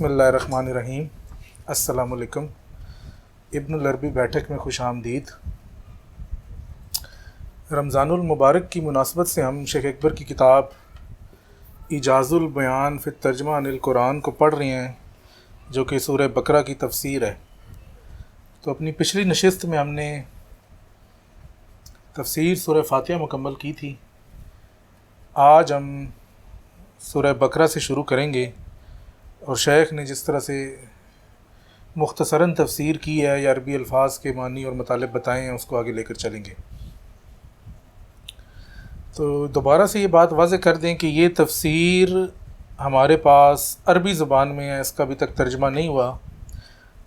बसमीम असलकम इब्न लरबी बैठक में खुश आमदीद। रमज़ानमबारक की मुनासबत से हम शेख अकबर की किताब इजाज़ुल बयान फ़िर तर्जमा अनिल कुरान को पढ़ रहे हैं, जो कि सूर बकरा की तफसीर है। तो अपनी पिछली नशस्त में हमने तफसीर सूर फ़ातिहा मुकम्मल की थी। आज हम सूर बकरा से शुरू करेंगे। और शेख ने जिस तरह से मुख्तसरा तफसीर की है या अरबी अल्फाज के मानी और मतलब बताए हैं उसको आगे लेकर चलेंगे। तो दोबारा से ये बात वाज कर दें कि ये तफसीर हमारे पास अरबी ज़बान में है, इसका अभी तक तर्जमा नहीं हुआ।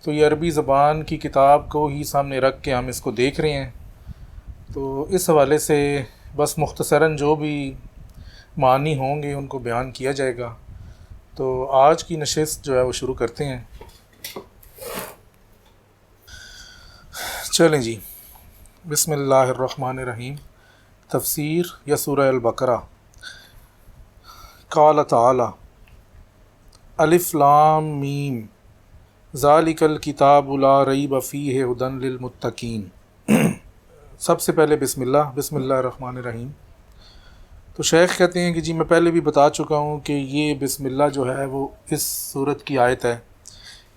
तो ये अरबी ज़बान की किताब को ही सामने रख के हम इसको देख रहे हैं। तो इस हवाले से बस मुख्तसरा जो भी मानी होंगे, उनको बयान किया जाएगा। तो आज की नशस्त जो है वो शुरू करते हैं। चलें जी। बिसमीम तफसीर या सूरह काल ताला। अलिफ्लाम मीम। ज़ालिकल किताबुला रई बफ़ी है हदन ललमुत्तकीन। सबसे पहले बिस्मिल्लाह। बिस्मिल्लाह रहीम तो शेख कहते हैं कि जी, मैं पहले भी बता चुका हूँ कि ये बिस्मिल्लाह जो है, वो इस सूरत की आयत है।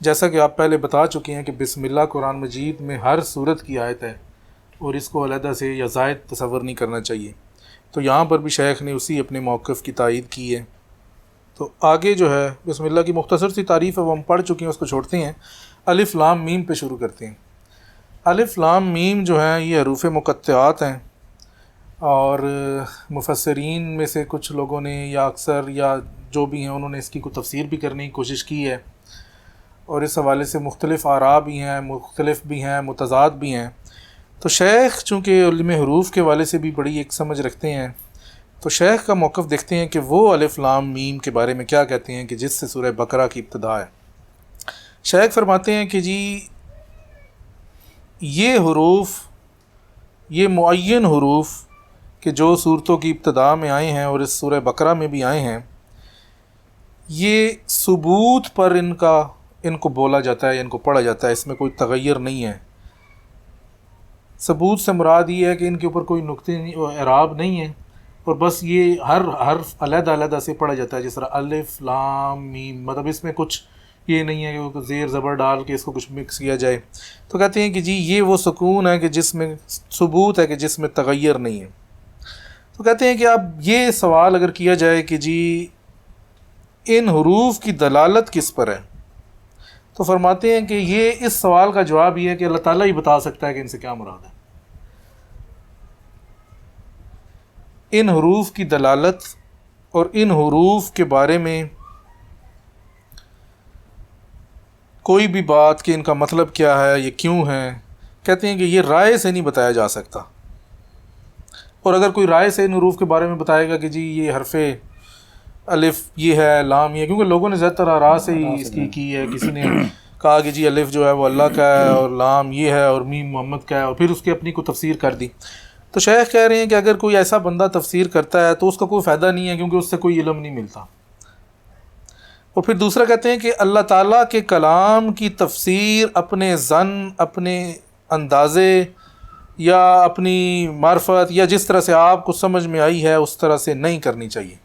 जैसा कि आप पहले बता चुके हैं कि बिस्मिल्लाह कुरान मजीद में हर सूरत की आयत है और इसको अलहदा से या जायद तस्वर नहीं करना चाहिए। तो यहाँ पर भी शेख ने उसी अपने मौक़ की तइद की है। तो आगे जो है, बिस्मिल्लाह की मुख्तसर सी तारीफ़ है वो हम पढ़ चुके हैं, उसको छोड़ते हैं। अलिफ़ लाम मीम पे शुरू करते हैं। अलिफ़ लाम मीम जो है, ये हरूफ मुक़त्तात हैं। और मुफसरीन में से कुछ लोगों ने या अक्सर या जो भी हैं, उन्होंने इसकी को तफसीर भी करने की कोशिश की है। और इस हवाले से मुख्तलिफ़ आरा भी हैं, मुख्तलिफ़ भी हैं, मुतज़ाद भी हैं। तो शेख, चूँकि हरूफ के वाले से भी बड़ी एक समझ रखते हैं तो शेख का मौक़ देखते हैं कि वो अलिफ़लाम मीम के बारे में क्या कहते हैं कि जिससे सूर्य बकरा की इब्तदा है। शेख फरमाते हैं कि जी, ये हरूफ, ये मुन हरूफ कि जो सूरतों की इब्तदा में आए हैं और इस सूर बकरा में भी आए हैं, ये सबूत पर इनका, इनको बोला जाता है, इनको पढ़ा जाता है, इसमें कोई तगैर नहीं है। सबूत से मुराद ये है कि इनके ऊपर कोई नुकते एराब नहीं है, और बस ये हर हर अलहदा अलहदा से पढ़ा जाता है, जिस तरह अलिफ, लाम, मीम मतलब इसमें कुछ ये नहीं है कि ज़ेर ज़बर डाल के इसको कुछ मिक्स किया जाए। तो कहते हैं कि जी, ये वो सुकून है कि जिसमें, सबूत है कि जिसमें तगैर नहीं है। तो कहते हैं कि अब ये सवाल अगर किया जाए कि जी, इन हरूफ की दलालत किस पर है? तो फरमाते हैं कि ये इस सवाल का जवाब ये है कि अल्लाह ताला ही बता सकता है कि इनसे क्या मुराद है। इन हरूफ की दलालत और इन हरूफ के बारे में कोई भी बात कि इनका मतलब क्या है, ये क्यों है? कहते हैं कि ये राय से नहीं बताया जा सकता। और अगर कोई राय से इन हरूफ के बारे में बताएगा कि जी ये हरफे अलिफ ये है लाम ये क्योंकि लोगों ने ज़्यादातर आरा से ही इसकी की है किसी ने कहा कि जी अलिफ जो है वो अल्लाह का है और लाम ये है और मीम मोहम्मद का है और फिर उसकी अपनी को तफसीर कर दी। तो शेख कह रहे हैं कि अगर कोई ऐसा बंदा तफसीर करता है तो उसका कोई फ़ायदा नहीं है क्योंकि उससे कोई इलम नहीं मिलता। और फिर दूसरा कहते हैं कि अल्लाह ताला के कलाम की तफसीर अपने जन अपने अंदाज़े या अपनी मार्फत या जिस तरह से आपको समझ में आई है, उस तरह से नहीं करनी चाहिए।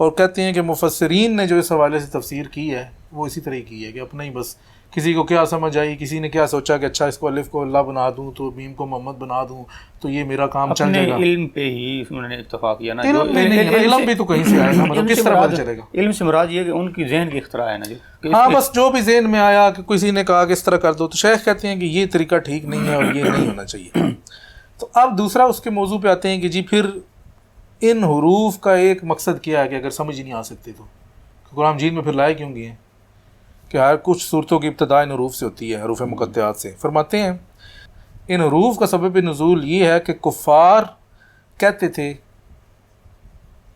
और कहते हैं कि मुफसरीन ने जो इस हवाले से तफसीर की है, वो इसी तरह की है कि अपना ही बस किसी को क्या समझ आई किसी ने क्या सोचा कि अच्छा इसको अलिफ को अल्लाह बना दूँ तो बीम को मोहम्मद बना दूँ तो ये मेरा काम चल जाएगा। इल्म पे ही उन्होंने इत्तेफाक किया ना। इल्म पे नहीं इल्म भी तो कहीं से आया ना मतलब किस तरह पता चलेगा? इल्म से मुराद ये कि उनकी जहन की इख्तरा है ना जो हाँ बस जो भी जहन में आया कि किसी ने कहा कि इस तरह कर दो तो शेख कहते हैं कि ये तरीका ठीक नहीं है और ये नहीं होना चाहिए। तो अब दूसरा उसके मौजू पे आते हैं कि जी फिर इन हरूफ का एक मकसद क्या है कि अगर समझ ही नहीं आ सकते तो? कुरान जीन में फिर लाए क्यों गए कि हर कुछ सूरतों की इब्तदा इन हरूफ से होती है हरूफ मुकत्यात से। फरमाते हैं इन हरूफ का सबब नज़ूल ये है कि कुफ़ार कहते थे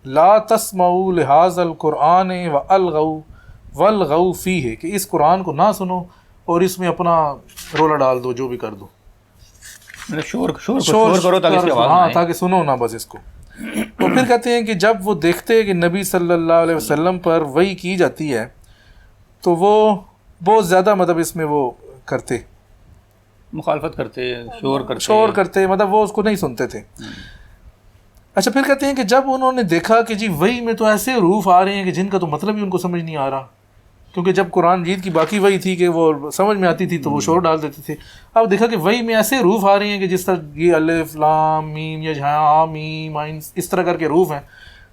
ला तस्मऊ लिहाजल कुरान व अलगऊ वल गऊ फ़ी है कि इस कुरान को ना सुनो और इसमें अपना रोला डाल दो जो भी कर दो। शोर शोर शोर करो ताकि हाँ ताकि सुनो ना बस इसको। तो फिर कहते हैं कि जब वो देखते हैं कि नबी सल्लल्लाहु अलैहि वसल्लम पर वही की जाती है तो वो बहुत ज़्यादा मतलब इसमें वो करते। मुखालफत करते शोर करते। शोर करते मतलब वो उसको नहीं सुनते थे। अच्छा फिर कहते हैं कि जब उन्होंने देखा कि जी वही में तो ऐसे रूफ आ रहे हैं कि जिनका तो मतलब ही उनको समझ नहीं आ रहा क्योंकि जब कुरान जीत की बाकी वही थी कि वो समझ में आती थी तो वो शोर डाल देते थे। अब देखा कि वही में ऐसे रूफ आ रहे हैं कि जिस तरह ये अलिफ लाम मीम या झा मीम इस तरह करके रूफ हैं।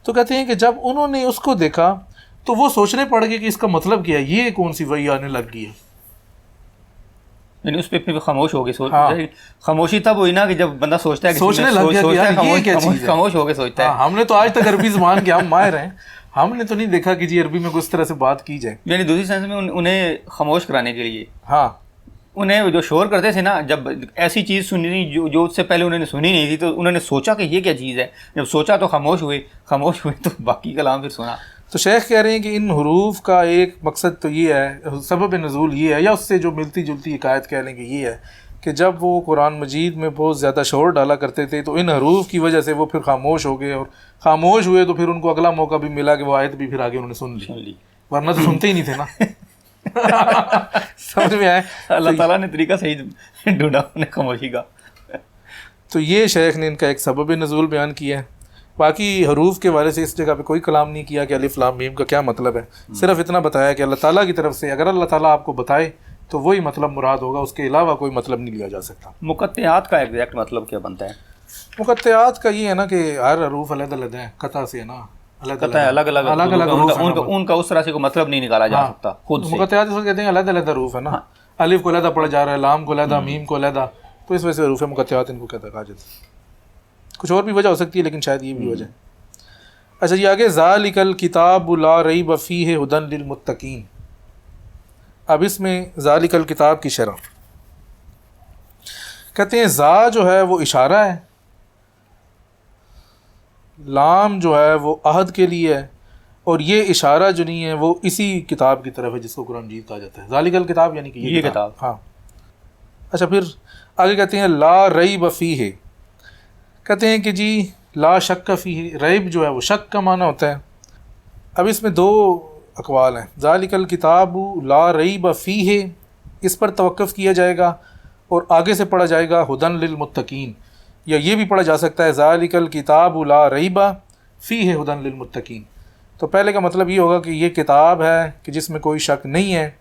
तो कहते हैं कि जब उन्होंने उसको देखा तो वो सोचने पड़ गए कि इसका मतलब क्या है? ये कौन सी वही आने लग गई है? यानी उस पे फिर खामोश हो गए सोच हाँ। खामोशी तब हुई ना कि जब बंदा सोचता है कि सोचने लग गया कि सोचता है यार ये खामोश- क्या खामोश- खामोश हो के सोचता है। हाँ, हमने तो आज तक अरबी जबान के हम माहिर हैं। हमने तो नहीं देखा कि जी अरबी में कुछ तरह से बात की जाए। यानी दूसरी सेंस में उन, उन्हें खामोश कराने के लिए। हाँ। उन्हें जो शोर करते थे ना जब ऐसी चीज़ सुनी जो जो उससे पहले उन्होंने सुनी नहीं थी तो उन्होंने सोचा कि ये क्या चीज़ है? जब सोचा तो खामोश हुए खामोश हुए तो बाकी कलाम फिर सुना। तो शेख कह रहे हैं कि इन हरूफ का एक मकसद तो ये है सबब नज़ूल ये है या उससे जो मिलती जुलती हिकायत कह लें कि ये है कि जब वो कुरान मजीद में बहुत ज़्यादा शोर डाला करते थे तो इन हरूफ की वजह से वो फिर खामोश हो गए और खामोश हुए तो फिर उनको अगला मौका भी मिला कि वो आयत भी फिर आगे उन्होंने सुन ली। सुन ली। वरना तो सुनते ही नहीं थे ना। समझ में आए? अल्लाह ताला ने तरीका सही ढूंढा उन्हें खामोशी का। तो ये शेख ने इनका एक सबब नज़ूल बयान किया है। बाकी हरूफ के बारे से इस जगह पे कोई कलाम नहीं किया कि अलिफ लाम मीम का क्या मतलब है? सिर्फ़ इतना बताया कि अल्लाह ताला की तरफ़ से अगर अल्लाह ताला आपको बताए तो वही मतलब मुराद होगा उसके अलावा कोई मतलब नहीं लिया जा सकता। मुकत्तियात का एग्जैक्ट मतलब क्या बनता है? मुकत्तियात का ये है ना कि हर हरूफ अलग अलग है कथा से है ना? अलग है अलग अलग अलग अलग उनका, उस तरह से कोई मतलब नहीं निकाला जा सकता खुद इसको कहते हैं अलग अलग हरूफ है ना। अलिफ को अलहदा पढ़ा जा रहा है लाम को अलहदा मीम को अलहदा तो इस वजह से हरूफ मुकत्तियात इनको कहता है कुछ और भी वजह हो सकती है लेकिन शायद ये भी वजह है। अच्छा ये आगे ज़ालिकल किताब ला रई बफ़ी है हदन लिलमुत्तकीन अब इसमें ज़ालिकल किताब की शरह। कहते हैं ज़ा जो है वो इशारा है। लाम जो है वो अहद के लिए है। और ये इशारा जो नहीं है वो इसी किताब की तरफ़ है जिसको कुरान मजीद कहा जाता है। ज़ालिकल किताब यानी कि ये, ये किताब। हाँ। अच्छा फिर आगे कहते हैं ला रई बफ़ी है कहते हैं कि जी, ला शक फ़ी है रईब जो है वो शक का माना होता है। अब इसमें दो अकवाल हैं। ज़ालिकल किताब ला रई फ़ी है इस पर तवक़्फ़ किया जाएगा और आगे से पढ़ा जाएगा हदन लिलमुत्तकीन या ये भी पढ़ा जा सकता है, ज़ालिकल किताब ला रईबा फ़ी है हदन लिलमुत्तकीन तो पहले का मतलब ये होगा कि ये किताब है कि जिसमें कोई शक नहीं है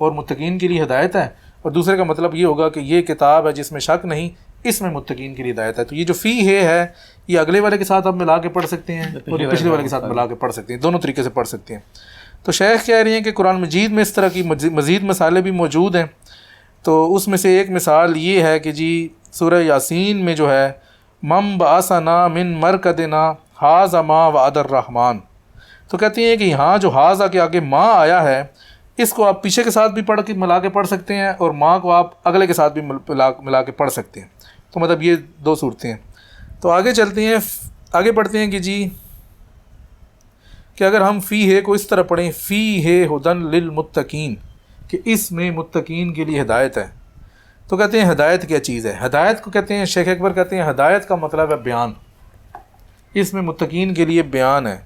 और मुत्तकीन के लिए हिदायत है। और दूसरे का मतलब ये होगा कि ये किताब है जिसमें शक नहीं इसमें मुत्तकीन के लिए हिदायत है। तो ये जो फ़ी है है ये अगले वाले के साथ आप मिला के पढ़ सकते हैं और ये पिछले वाले के साथ मिला के पढ़ सकते हैं। दोनों तरीके से पढ़ सकते हैं। तो शेख कह रही हैं कि कुरान मजीद में इस तरह की मज़ीद मसाले भी मौजूद हैं। तो उसमें से एक मिसाल ये है कि जी सूरह यासीन में जो है मम बासना मिन मरकदना हाज मा वादर रहमान। तो कहती हैं कि यहाँ जो हाजा के आगे माँ आया है इसको आप पीछे के साथ भी पढ़ के मिला के पढ़ सकते हैं और माँ को आप अगले के साथ भी मिला मिला के पढ़ सकते हैं। तो मतलब ये दो सूरतें हैं। तो आगे चलते हैं आगे पढ़ते हैं कि जी, कि अगर हम फ़ी है को इस तरह पढ़ें, फ़ी है हदन लिलमुत्तकीन कि इसमें मुत्तकीन के लिए हिदायत है। तो कहते हैं, हदायत क्या चीज़ है? हदायत को कहते हैं, शेख अकबर कहते हैं, हदायत का मतलब है बयान। इसमें मुत्तकीन के लिए बयान है।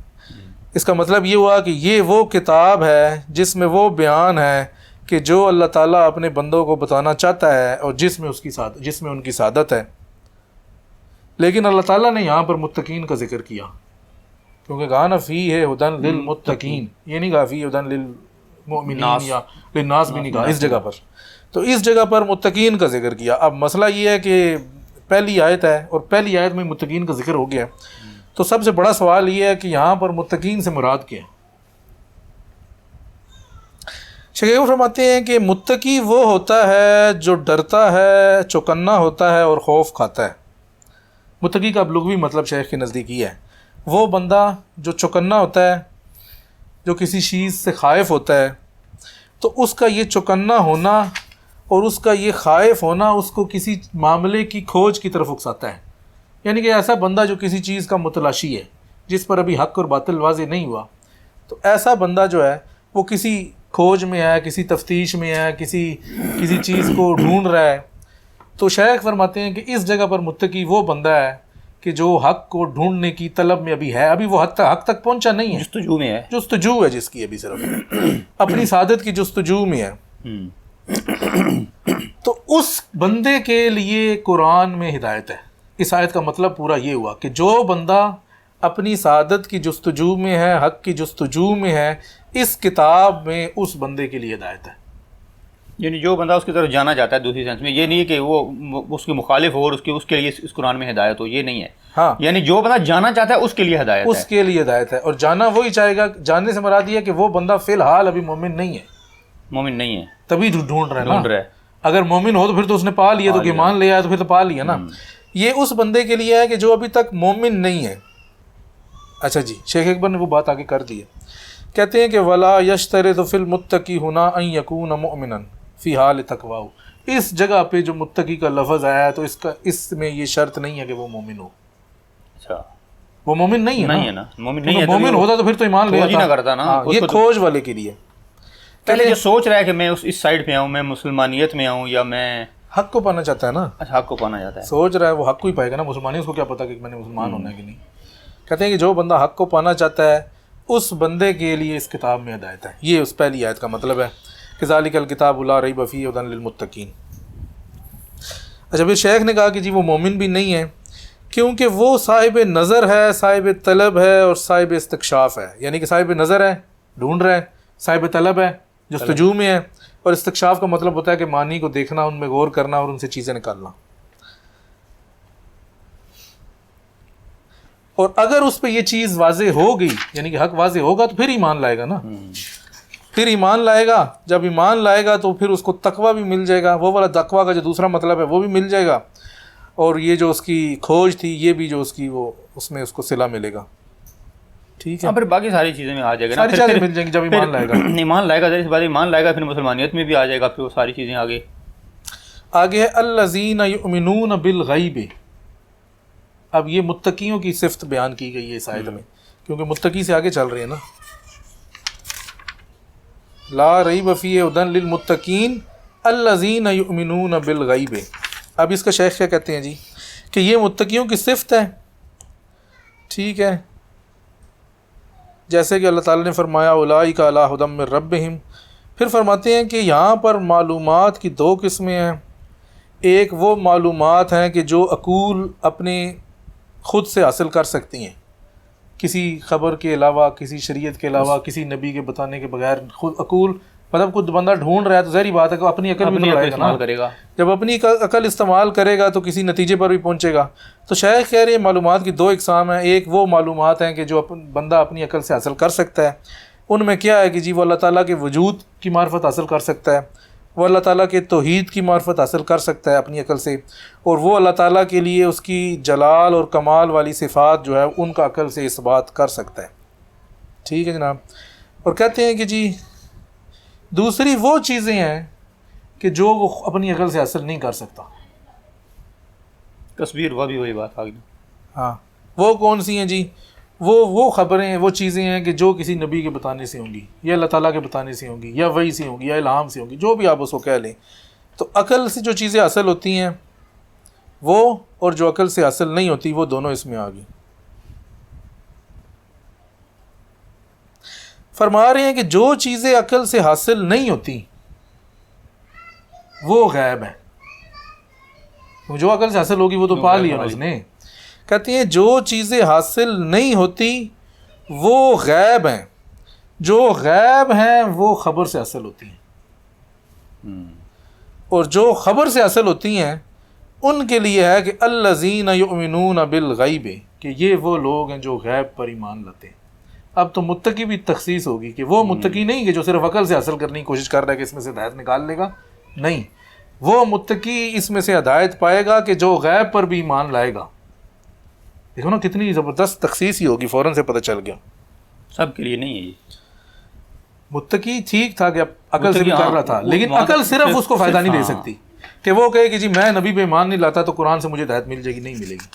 इसका मतलब ये हुआ कि ये वो किताब है जिसमें वो बयान है कि जो अल्लाह ताला अपने बंदों को बताना चाहता है और जिसमें उसकी साद जिसमें उनकी सादत है। लेकिन अल्लाह ताला ने यहाँ पर मुत्तकीन का ज़िक्र किया। क्योंकि कहा ना फ़ी है हदन लिल मुत्तकीन। ये नहीं कहा फ़ी हदन लिल मोमिनीन या लिन्नास भी नहीं कहा इस जगह पर। तो इस जगह पर मुत्तकीन का ज़िक्र किया। अब मसला ये है कि पहली आयत है और पहली आयत में मुत्तकीन का ज़िक्र हो गया। तो सबसे बड़ा सवाल ये है कि यहाँ पर मुत्तकीन से मुराद क्या है? शेख फरमाते हैं कि मुत्तकी वो होता है जो डरता है, चौकन्ना होता है और खौफ खाता है। मुत्तकी का लुगवी मतलब शेख के नज़दीक ही है। वो बंदा जो चौकन्ना होता है, जो किसी चीज़ से खाइफ होता है तो उसका ये चौकन्ना होना और उसका ये खाइफ होना उसको किसी मामले की खोज की तरफ़ उकसाता है। यानी कि ऐसा बंदा जो किसी चीज़ का मुतलाशी है, जिस पर अभी हक और बातिल वाजे नहीं हुआ तो ऐसा बंदा जो है, वो किसी खोज में है किसी तफ्तीश में है किसी किसी चीज़ को ढूंढ रहा है तो शेख फरमाते हैं कि इस जगह पर मुत्तकी वो बंदा है कि जो हक को ढूँढने की तलब में अभी है। अभी वो हक तक हक तक पहुँचा नहीं है। जस्तजू में है। जस्तजू है जिसकी अभी सिर्फ़। अपनी सादत की जस्तजू में है। तो उस बंदे के लिए कुरान में हिदायत है। इस आयत का मतलब पूरा ये हुआ कि जो बंदा अपनी सादत की जस्तजू में है हक की जस्तजू में है इस किताब में उस बंदे के लिए हिदायत है। यानी जो बंदा उसकी तरफ़ जाना चाहता है दूसरी सेंस में ये नहीं है कि वो उसके मुखालिफ हो और उसके उसके लिए इस कुरान में हिदायत हो ये नहीं है। हाँ। यानी जो बंदा जाना चाहता है उसके लिए हिदायत है। उसके लिए हिदायत है। और जाना वही चाहेगा जानने से मरा दिया कि वो बंदा फ़िलहाल अभी मोमिन नहीं है। मोमिन नहीं है। तभी ढूंढ रहा है ढूंढ रहा है। अगर मोमिन हो तो फिर तो उसने पा लिया तो कि मान लिया तो फिर तो पा लिया ना। ये उस बंदे के लिए है कि जो अभी तक मोमिन नहीं है। अच्छा जी शेख अकबर ने वो बात आगे कर दी है। कहते हैं कि वला यशतर तो फिल मुत्तकी हुना यकून मोमिन फ़ी हाल तकवाऊ इस जगह पे जो मुत्तकी का लफज आया है तो इसका इसमें ये शर्त नहीं है कि वो मोमिन हो। अच्छा। वो मोमिन नहीं है नहीं ना है ना? मोमिन नहीं है मोमिन होता तो फिर तो ईमान ले। ना करता ना, हाँ, ये तो- खोज वाले के लिए। पहले जो सोच रहा है कि मैं उस इस साइड पे आऊँ मैं मुसलमानियत में आऊँ या मैं हक को पाना चाहता है ना? अच्छा हक को पाना चाहता है। सोच रहा है वो हक को ही पाएगा ना? मुसलमानी उसको क्या पता कि मैंने मुसलमान होना है कि नहीं? कहते हैं कि जो बंदा हक को पाना चाहता है उस बंदे के लिए इस किताब में हदायत है। ये उस पहली आयत का मतलब है कि ज़ालिकल किताब उला रही बफ़ी उदनमतकीन अच्छा फिर शेख ने कहा कि जी वो मोमिन भी नहीं है क्योंकि वो साहिब नज़र है साहिब तलब है और साहिब इस्तकशाफ है। यानी कि साहिब नज़र है ढूंढ रहा है साहिब तलब है जस्तजू में है। और इस्तकशाफ का मतलब होता है कि मानी को देखना उनमें गौर करना और उनसे चीज़ें निकालना। और अगर उस पर यह चीज़ वाजे हो गई यानी कि हक वाजे होगा तो फिर ईमान लाएगा ना। फिर ईमान लाएगा जब ईमान लाएगा तो फिर उसको तकवा भी मिल जाएगा। वो वाला तकवा का जो दूसरा मतलब है वो भी मिल जाएगा। और ये जो उसकी खोज थी ये भी जो उसकी वो उसमें उसको सिला मिलेगा। ठीक है? हाँ फिर बाकी सारी चीज़ें में आ जाएगा सारी चीज़ें मिल जाएँगी जब ईमान लाएगा। ईमान लाएगा जैसे बात ईमान लाएगा फिर मुसलमानियत में भी आ जाएगा फिर वो सारी चीज़ें आगे। आगे है अल्लजीन बिल गईब अब ये मुत्तकियों की सिफ्त बयान की गई है इस आयत में। क्योंकि मुत्तकी से आगे चल रहे हैं ना। ला रही बफ़ी उदन लिलमुत्तकीन अल्लजीन युमिनून बिल गईब अब इसका शेख क्या कहते हैं जी? कि ये मुत्तकियों की सिफ्त है। ठीक है। जैसे कि अल्लाह ताला ने फरमाया उलाई का अला हुदम में रब्बिहिम। फिर फरमाते हैं कि यहाँ पर मालूम की दो किस्में हैं। एक वो मालूमात हैं कि जो अकूल अपने ख़ुद से हासिल कर सकती हैं। किसी ख़बर के अलावा किसी शरीयत के अलावा किसी नबी के बताने के बगैर खुद अकूल मतलब खुद बंदा ढूंढ रहा है तो जहरी बात है कि अपनी अकल भी अपनी तो लगाएगा ना। इस्तेमाल करेगा। जब अपनी अकल इस्तेमाल करेगा तो किसी नतीजे पर भी पहुंचेगा। तो शायद कह रहे हैं मालूमात की दो इकसाम हैं। एक वो मालूमात हैं कि जो अपन बंदा अपनी अकल से हासिल कर सकता है। उनमें क्या है कि जी वो अल्लाह ताला के वजूद की मार्फत हासिल कर सकता है। वो अल्लाह ताला के तोहीद की मार्फत हासिल कर सकता है अपनी अकल से। और वो अल्लाह ताला के लिए उसकी जलाल और कमाल वाली सिफ़ात जो है उनका अकल से इस बात कर सकता है। ठीक है जनाब? और कहते हैं कि जी दूसरी वो चीज़ें हैं कि जो वो अपनी अकल से हासिल नहीं कर सकता। तस्वीर वह भी वही बात आ गई हाँ वो कौन सी हैं जी? वो वो खबरें वो चीज़ें हैं कि जो किसी नबी के बताने से होंगी या अल्लाह ताला के बताने से होंगी या वही से होंगी या इल्हाम से होंगी जो भी आप उसको कह लें। तो अकल से जो चीज़ें हासिल होती हैं वो और जो अकल से हासिल नहीं होती वो दोनों इसमें आ गई। फरमा रहे हैं कि जो चीज़ें अकल से हासिल नहीं होती वो गैब है। जो अकल से हासिल होगी वो तो पा लिया। उसने। कहती हैं जो चीज़ें हासिल नहीं होती वो गैब हैं। जो गैब हैं वो ख़बर से हासिल होती हैं। और जो ख़बर से हासिल होती हैं उनके लिए है कि अल्लजीन युमिनून बिल गैब कि ये वो लोग हैं जो गैब पर ईमान लाते हैं। अब तो मुत्तकी भी तखसीस होगी कि वो मुत्तकी नहीं कि जो सिर्फ़ अकल से हासिल करने की कोशिश कर रहा है कि इसमें से हिदायत निकाल लेगा। नहीं वो मुत्तकी इसमें से हिदायत पाएगा कि जो गैब पर भी ईमान लाएगा। देखो ना कितनी ज़बरदस्त तखसीस ही होगी फ़ौरन से पता चल गया। सब के लिए नहीं है ये। मुत्तकी ठीक था कि अब अकल से भी कर रहा हाँ, था लेकिन अकल सिर्फ़ उसको फ़ायदा नहीं दे। सकती कि वो कहे कि जी मैं नबी पे ईमान नहीं लाता तो कुरान से मुझे हिदायत मिल जाएगी नहीं मिलेगी।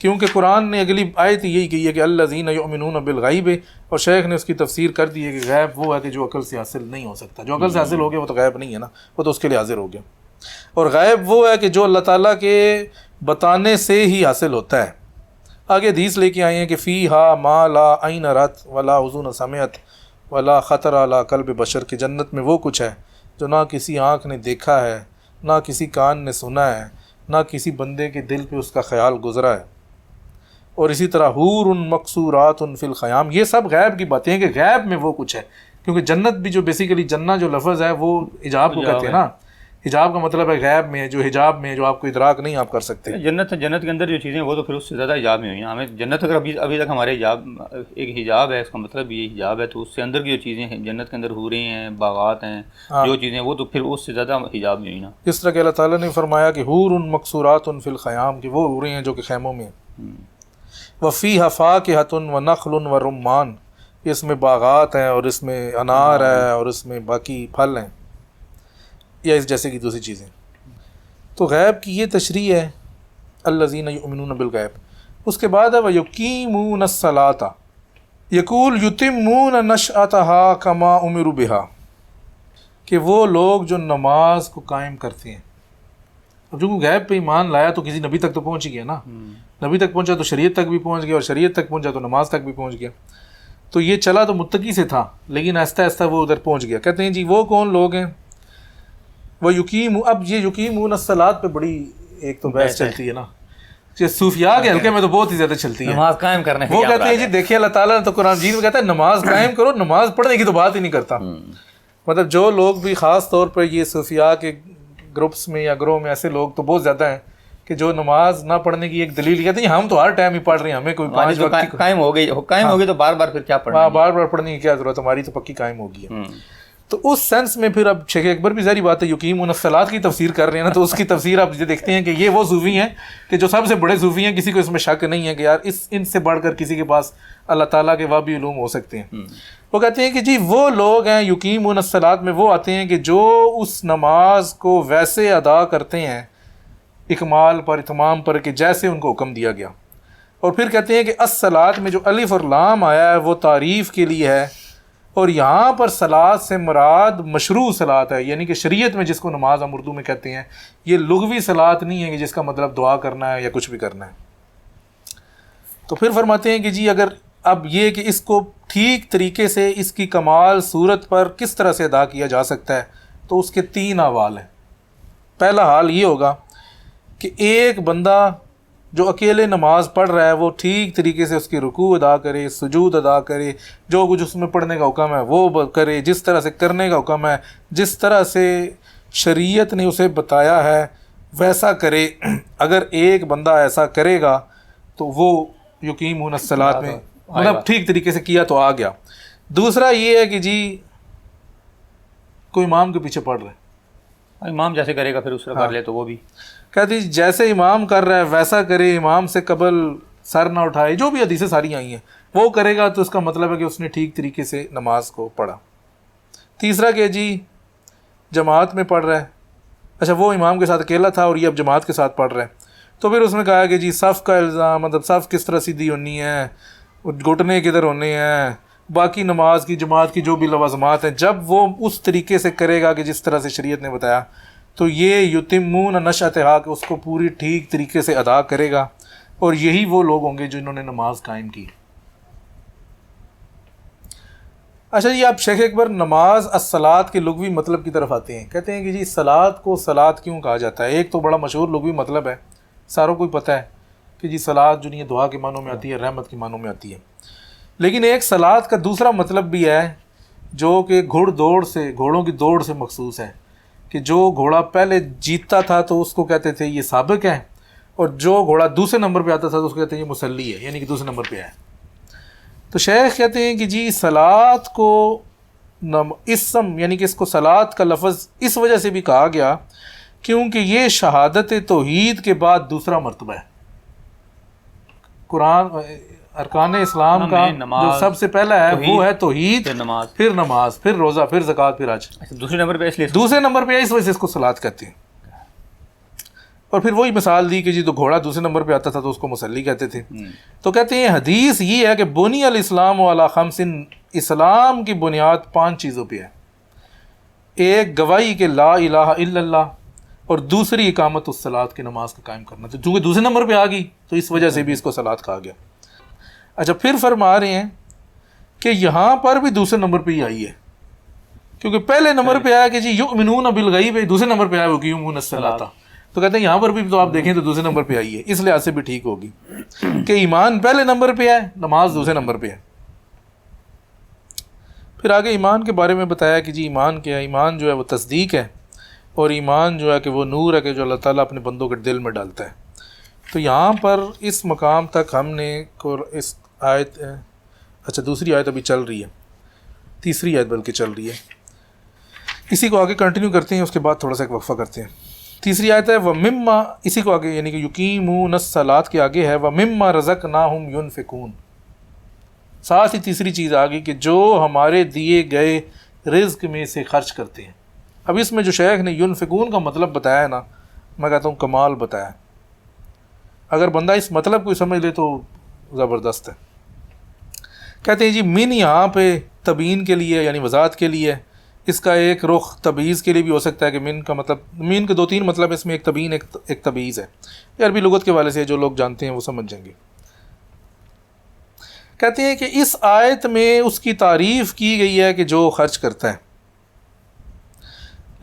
क्योंकि कुरान ने अगली आयत यही कही है कि अल्लाजीन युमिनून बिल गैब और शेख ने उसकी तफसीर कर दी है कि गैब वो है कि जो अकल से हासिल नहीं हो सकता। जो अकल से हासिल हो गया वो तो गैब नहीं है ना वो तो उसके लिए हाजिर हो गया। और गैब वो है कि जो अल्लाह ताला के बताने से ही हासिल होता है। आगे हदीस लेके आए हैं कि फ़ी हा मा ला आइन रत वला उजुन समेत वला ख़तर अला कल्ब बशर की जन्नत में वो कुछ है जो ना किसी आँख ने देखा है ना किसी कान ने सुना है ना किसी बंदे के दिल पे उसका ख्याल गुजरा है। और इसी तरह हूर उन मकसूरात उन फिल ख़याम ये सब गैब की बातें हैं कि गैब में वो कुछ है क्योंकि जन्नत भी जो बेसिकली जन्ना जो लफ्ज़ है वो हिजाब को कहते हैं। ना। हिजाब का मतलब है गैब में जो हिजाब में जो आपको इदराक नहीं आप कर सकते। जन्नत जन्नत के अंदर जो चीज़ें वो तो फिर उससे ज़्यादा हिजाब में हुई हैं। हमें जन्नत अगर अभी अभी तक हमारे हिजाब एक हिजाब है इसका मतलब ये हिजाब है तो उससे अंदर की जो चीज़ें हैं जन्नत के अंदर हो रही हैं बागात हैं हाँ। जो चीज़ें वो तो फिर उससे ज़्यादा हिजाब में हुई ना। इस तरह के अल्लाह ताला ने फरमाया कि हूर उन मकसूरात उन फिल ख़याम की वो हूरें हैं जो कि खैमों में। वफ़ी हफ़ा के हतुन व नखल व रुमान इसमें बागात हैं और इसमें अनार है और इसमें बाकी फल हैं। या इस जैसे की दूसरी चीज़ें। तो गैब की ये तशरी है अल्लाजीन युमिनून बिलगैब उसके बाद है वह यकीमून सलाता। यकूल युतिमून नशअतहा कमा उमिर बिहा। कि वो लोग जो नमाज़ को कायम करते हैं। अब जो गैब पे ईमान लाया तो किसी नबी तक तो पहुँच ही गया ना। हम्म। नबी तक पहुँचा तो शरीयत तक भी पहुँच गया और शरीयत तक पहुँचा तो नमाज़ तक भी पहुँच गया। तो ये चला तो मुत्तकी से था लेकिन आहिस्ता आहिस्ता वो उधर पहुँच गया। कहते हैं जी वो कौन लोग हैं? वो युकीम अब ये युकीम सलाद पे बड़ी एक तो बहस चलती है ना। ये सूफिया के हल्के में तो बहुत ही ज़्यादा चलती है। नमाज़ कायम करने वो कहते हैं जी देखिए अल्लाह ताला ने तो कुरान मजीद में कहता है नमाज़ कायम करो नमाज़ पढ़ने की तो बात ही नहीं करता। हम्म। मतलब जो लोग भी ख़ास तौर पर ये सूफिया के ग्रुप्स में या ग्रोह में ऐसे लोग तो बहुत ज़्यादा हैं कि जो नमाज़ ना पढ़ने की एक दलील कहते हैं हम तो हर टाइम ही पढ़ रहे हैं हमें कोई पाँच वक्त कायम हो गई कायम हो। गई तो बार बार फिर क्या पढ़ना हाँ? बार बार पढ़ने की क्या ज़रूरत हमारी तो पक्की कायम होगी। है हम्म। तो उस सेंस में फिर अब शेख अकबर भी सारी बात है यकीम उनसलात की तफसीर कर रहे हैं ना तो उसकी तफसीर आप ये देखते हैं कि ये वो सूफ़ी हैं कि जो सबसे बड़े सूफ़ी हैं किसी को इसमें शक नहीं है कि यार इस इनसे बढ़कर किसी के पास अल्लाह ताला के वाबी उलूम हो सकते हैं हम्म। वो कहते हैं कि जी वो लोग हैं यकीम उनसलात में वो आते हैं कि जो उस नमाज़ को वैसे अदा करते हैं इकमाल पर इतमाम पर कि जैसे उनको हुक्म दिया गया और फिर कहते हैं कि असलात में जो अलिफ और लाम आया है वो तारीफ़ के लिए है और यहाँ पर सलाद से मुराद मशरू सलात है, यानी कि शरीयत में जिसको नमाज़ हम उर्दू में कहते हैं, ये लुगवी सलात नहीं है कि जिसका मतलब दुआ करना है या कुछ भी करना है। तो फिर फरमाते हैं कि जी अगर अब ये कि इसको ठीक तरीके से इसकी कमाल सूरत पर किस तरह से अदा किया जा सकता है तो उसके तीन अवाल हैं। पहला हाल ये होगा कि एक बंदा जो अकेले नमाज़ पढ़ रहा है वो ठीक तरीके से उसकी रुकू अदा करे सजूद अदा करे जो कुछ उसमें पढ़ने का हुक्म है वो करे जिस तरह से करने का हुक्म है जिस तरह से शरीयत ने उसे बताया है वैसा करे। अगर एक बंदा ऐसा करेगा तो वो यकीम सलात में मतलब ठीक तरीके से किया तो आ गया। दूसरा ये है कि जी कोई इमाम के पीछे पढ़ रहा है। इमाम जैसे करेगा फिर उसका हाँ। कर ले तो वो भी। कहती जैसे इमाम कर रहा है, वैसा करे, इमाम से कबल सर ना उठाए, जो भी हदीसें सारी आई हैं, वो करेगा तो उसका मतलब है कि उसने ठीक तरीके से नमाज़ को पढ़ा। तीसरा कि जी, जमात में पढ़ रहा है। अच्छा वो इमाम के साथ अकेला था और ये अब जमात के साथ पढ़ रहा है। तो फिर उसने कहा कि जी, सफ़ का इल्ज़ाम मतलब सफ़ किस तरह सीधी होनी है घुटने किधर होने हैं, बाकी नमाज़ की, जमात की जो भी लवाजमात हैं, जब वो उस तरीके से करेगा कि जिस तरह से शरीयत ने बताया तो ये युतिमून नशत कि उसको पूरी ठीक तरीके से अदा करेगा और यही वो लोग होंगे जिन्होंने नमाज़ कायम की। अच्छा जी, आप शेख अकबर, नमाज़ असलात के लुगवी मतलब की तरफ़ आते हैं। कहते हैं कि जी, सलात को सलात क्यों कहा जाता है? एक तो बड़ा मशहूर लुगवी मतलब है। सारों को ही पता है कि जी सलाद जो नहीं दुआ के मानों में आती है, रहमत के मानों में आती है। लेकिन एक सलाद का दूसरा मतलब भी है, जो कि घुड़ दौड़ से, घोड़ों की दौड़ से मखसूस है। कि जो घोड़ा पहले जीतता था तो उसको कहते थे, ये सबक है। और जो घोड़ा दूसरे नंबर पे आता था तो उसको कहते हैं, ये मुसल्ली है। यानी कि दूसरे नंबर पे है। तो शेख कहते हैं कि जी सलात को नम, इसम, यानी कि इसको सलात का लफ्ज़ इस वजह से भी कहा गया, क्योंकि ये शहादत तोहीद के बाद दूसरा मरतबा है। कुरान अरकान इस्लाम का नमाज़, जो सबसे पहला है वो है तोहीद फिर नमाज़। फिर नमाज़ फिर रोज़ा फिर ज़कात फिर हज। अच्छा दूसरे नंबर पे इसलिए दूसरे नंबर पे इस वजह से इसको सलाद कहते हैं। और फिर वही मिसाल दी कि जी तो घोड़ा दूसरे नंबर पे आता था तो उसको मुसल्ली कहते थे। हम्म, तो कहते हैं हदीस ये है कि बुनी अल इस्लाम वाला खमसिन इस्लाम की बुनियाद पाँच चीज़ों पे है। एक गवाही के ला इलाहा इल्लल्लाह और दूसरी इकामत उस सलाद की नमाज़ का कायम करना। तो चूँकि दूसरे नंबर पे आ गई तो इस वजह से भी इसको सलाद कहा गया। अच्छा फिर फरमा रहे हैं कि यहाँ पर भी दूसरे नंबर पे ही आई है। क्योंकि पहले नंबर पे आया कि जी यू मिनून बिल गई पे दूसरे नंबर पे आया कि यूमून सलाता तो कहते हैं यहाँ पर भी तो आप देखें तो दूसरे नंबर पे आई है। इस लिहाज से भी ठीक होगी कि ईमान पहले नंबर पे है नमाज़ दूसरे नंबर पे है। फिर आगे ईमान के बारे में बताया कि जी ईमान क्या है? ईमान जो है वो तस्दीक है और ईमान जो है कि वो नूर है कि जो अल्लाह ताला अपने बंदों के दिल में डालता है। तो यहाँ पर इस मकाम तक हमने इस आयत अच्छा दूसरी आयत अभी चल रही है। तीसरी आयत बल्कि चल रही है। इसी को आगे कंटिन्यू करते हैं, उसके बाद थोड़ा सा एक वक्फा करते हैं। तीसरी आयत है व मिम्मा इसी को आगे, यानी कि यकीम नसलात के आगे है व मिम्मा रज़क ना हम यून फ़िकून साथ ही तीसरी चीज़ आ गई कि जो हमारे दिए गए रिज्क में से खर्च करते हैं। अब इसमें जो शेख ने यून फ़िकून का मतलब बताया ना, मैं कहता हूँ कमाल बताया। अगर बंदा इस मतलब को समझ ले तो ज़बरदस्त है। कहते हैं जी, मिन यहाँ पे तबीन के लिए, यानी वजात के लिए, इसका एक रुख तबीज़ के लिए भी हो सकता है कि मिन का मतलब मिन के दो तीन मतलब इसमें एक तबीन, एक एक तबीज़ है। ये अरबी लगत के वाले से जो लोग जानते हैं, वो समझ जाएँगे। कहते हैं कि इस आयत में उसकी तारीफ़ की गई है कि जो खर्च करता है।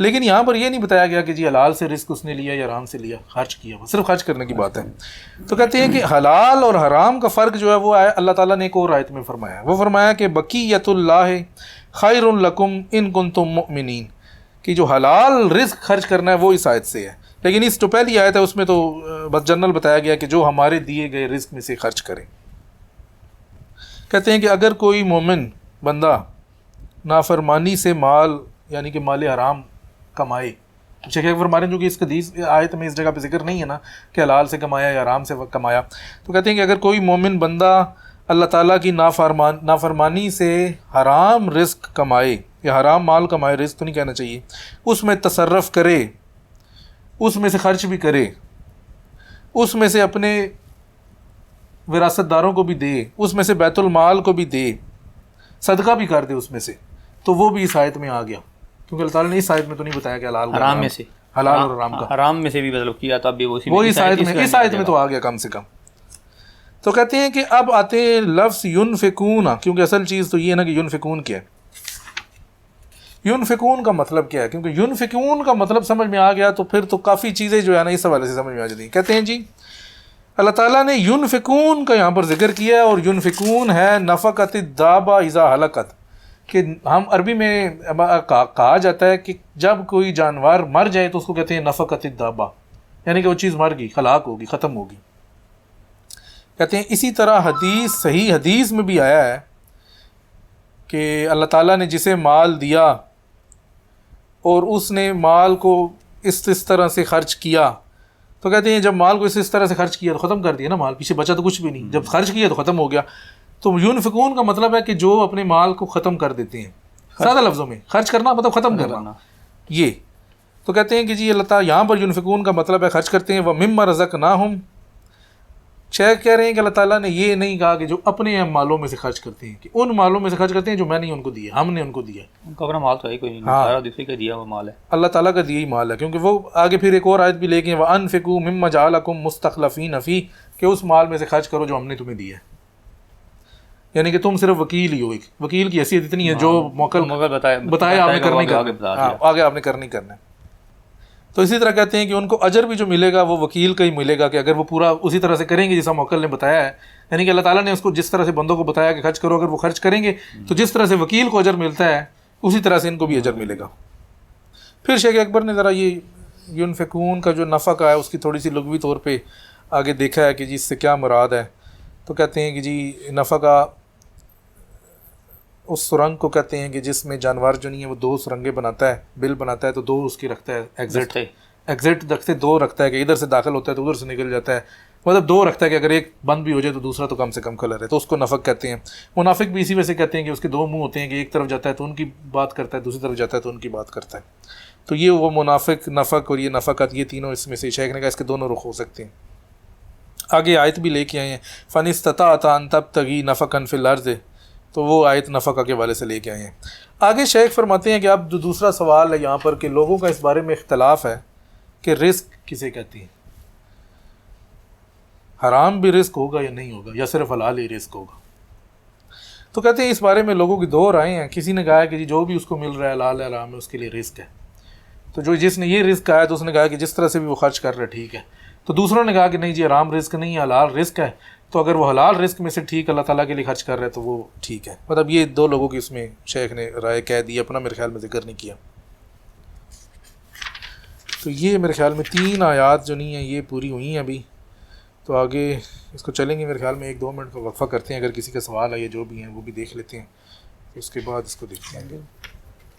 लेकिन यहाँ पर यह नहीं बताया गया कि जी हलाल से रिस्क उसने लिया या आराम से लिया, खर्च किया वो सिर्फ़ खर्च करने की बात है। तो कहते हैं कि हलाल और हराम का फ़र्क जो है वो आया, अल्लाह ताला ने एक और आयत में फरमाया वो फरमाया कि बकीयतुल्लाह खैरलकुम इन कुन तुम कि जो हलाल रिस्क खर्च करना है वो इस आयत से है। लेकिन इस जो पहली आयत है उसमें तो बस जनरल बताया गया कि जो हमारे दिए गए रिस्क में से खर्च करें। कहते हैं कि अगर कोई मोमिन बंदा नाफरमानी से माल, यानी कि माल हराम कमाए शेख मारे जो कि इस हदीस आयत में इस जगह पे ज़िक्र नहीं है ना, कि हलाल से कमाया या आराम से कमाया। तो कहते हैं कि अगर कोई मोमिन बंदा अल्लाह ताला की नाफरमान नाफरमानी से हराम रिस्क कमाए, या हराम माल कमाए, रिस्क तो नहीं कहना चाहिए, उसमें तसरफ़ करे, उसमें से खर्च भी करे, उसमें से अपने विरासतदारों को भी दे, उसमें से बैतुल माल को भी दे, सदका भी कर दे उसमें से तो वो भी इस आयत में आ गया। क्योंकि अल्लाह ताला ने इस आयत में तो नहीं बताया कि हलाल हराम में से। हलाल और हराम का। हराम में से भी मतलब किया तो अभी वो वो इस आयत में इस आयत में तो आ गया कम से कम। तो कहते हैं कि अब आते हैं लफ्स यून फ़िकून क्योंकि असल चीज़ तो ये है ना कि यून फ़िकून क्या है। यून फ़िकून का मतलब क्या है? क्योंकि यून फ़िकून का मतलब समझ में आ गया तो फिर तो काफ़ी चीज़ें जो है ना इस हवाले से समझ में आ जाती हैं। कहते हैं जी अल्लाह ताला ने यून फ़िकून का यहाँ पर ज़िक्र किया है और यून फ़िकून है नफ़कत दाबा इज़ा हलकत। कि हम अरबी में कहा जाता है कि जब कोई जानवर मर जाए तो उसको कहते हैं नफ़कत दाबा यानी कि वो चीज़ मर गई खलाक होगी ख़त्म होगी। कहते हैं इसी तरह हदीस सही हदीस में भी आया है कि अल्लाह ताला ने जिसे माल दिया और उसने माल को इस इस तरह से खर्च किया तो कहते हैं जब माल को इस इस तरह से खर्च किया तो ख़त्म कर दिया ना माल पीछे बचा तो कुछ भी नहीं। जब खर्च किया तो ख़त्म हो गया। तो यून फ़िकून का मतलब है कि जो अपने माल को ख़त्म कर देते हैं। ज़्यादा लफ्ज़ों में खर्च करना मतलब ख़त्म करना। ये। तो कहते हैं कि जी अल्लाह यहाँ पर यून फ़िकून का मतलब है खर्च करते हैं। वह मिम्मा रज़क ना हम शेख कह रहे हैं कि अल्लाह ताला ने ये नहीं कहा कि जो अपने मालों में से खर्च करते हैं कि उन मालों में से खर्च करते हैं जो मैंने उनको दिया हमने उनको दिया। उनका अपना माल तो है कोई नहीं। हाँ। दूसरे का दिया हुआ माल है। अल्लाह ताला का दिया ही माल है क्योंकि वो आगे फिर एक और आयत भी लेके वह अन फ़िकू मिम्मा जालकुम मुस्तखलफ़ी नफ़ी कि उस माल में से खर्च करो जो हमने तुम्हें दिया है। यानी कि तुम सिर्फ़ वकील ही हो एक। वकील की हैसियत इतनी है जो हाँ, मौका बताया बताया आपने करनी हाँ, आगे आपने करनी करना। है तो इसी तरह कहते हैं कि उनको अजर भी जो मिलेगा वो वकील का ही मिलेगा कि अगर वो पूरा उसी तरह से करेंगे जैसा मोकल ने बताया है। यानी कि अल्लाह ताला ने उसको जिस तरह से बंदों को बताया कि खर्च करो अगर वो खर्च करेंगे तो जिस तरह से वकील को अजर मिलता है उसी तरह से इनको भी अजर मिलेगा। फिर शेख अकबर ने ज़रा ये यून फ़िकून का जो नफ़ा का है उसकी थोड़ी सी लघवी तौर पर आगे देखा है कि जी इससे क्या मुराद है। तो कहते हैं कि जी नफ़ा का उस सुरंग को कहते हैं कि जिसमें जानवर जो नहीं है वो दो सुरंगें बनाता है बिल बनाता है तो दो उसकी रखता है एग्जिट एग्जिट रखते दो रखता है कि इधर से दाखिल होता है तो उधर से निकल जाता है। मतलब दो रखता है कि अगर एक बंद भी हो जाए तो दूसरा तो कम से कम कलर है तो उसको नफक कहते हैं। मुनाफिक भी इसी वजह से कहते हैं कि उसके दो मुँह होते हैं कि एक तरफ़ जाता है तो उनकी बात करता है दूसरी तरफ़ जाता है तो उनकी बात करता है। तो ये वो मुनाफिक नफ़क और ये नफ़कत ये तीनों इसमें से शेख ने कहा इसके दोनों रुख हो सकते हैं। आगे आयत भी लेके आए हैं फ़निस्ता तब तगी नफ़कन फिल अर्ज़। तो वो आयत नफ़ा के वाले से लेके आए हैं। आगे शेख फरमाते हैं कि अब जो दूसरा सवाल है यहाँ पर कि लोगों का इस बारे में इख्तलाफ है कि रिस्क किसे कहती है। हराम भी रिस्क होगा या नहीं होगा, या सिर्फ़ हलाल ही रिस्क होगा। तो कहते हैं इस बारे में लोगों की दो राय हैं। किसी ने कहा कि जी जो भी उसको मिल रहा है, हलाल है, हराम है, उसके लिए रिस्क है। तो जो जिसने ये रिस्क कहा है तो उसने कहा कि जिस तरह से भी वो खर्च कर रहा है, ठीक है। तो दूसरों ने कहा कि नहीं जी, हराम रिस्क नहीं है, हलाल रिस्क है। तो अगर वो हलाल रिस्क में से ठीक अल्लाह ताला के लिए खर्च कर रहे हैं तो वो ठीक है। मतलब ये दो लोगों की उसमें शेख ने राय कह दी, अपना मेरे ख्याल में ज़िक्र नहीं किया। तो ये मेरे ख्याल में तीन आयात जो नहीं है, ये पूरी हुई हैं अभी। तो आगे इसको चलेंगे मेरे ख्याल में, एक दो मिनट का वक्फा करते हैं, अगर किसी का सवाल है या जो भी हैं, वो भी देख लेते हैं। उसके बाद इसको देखते हैं।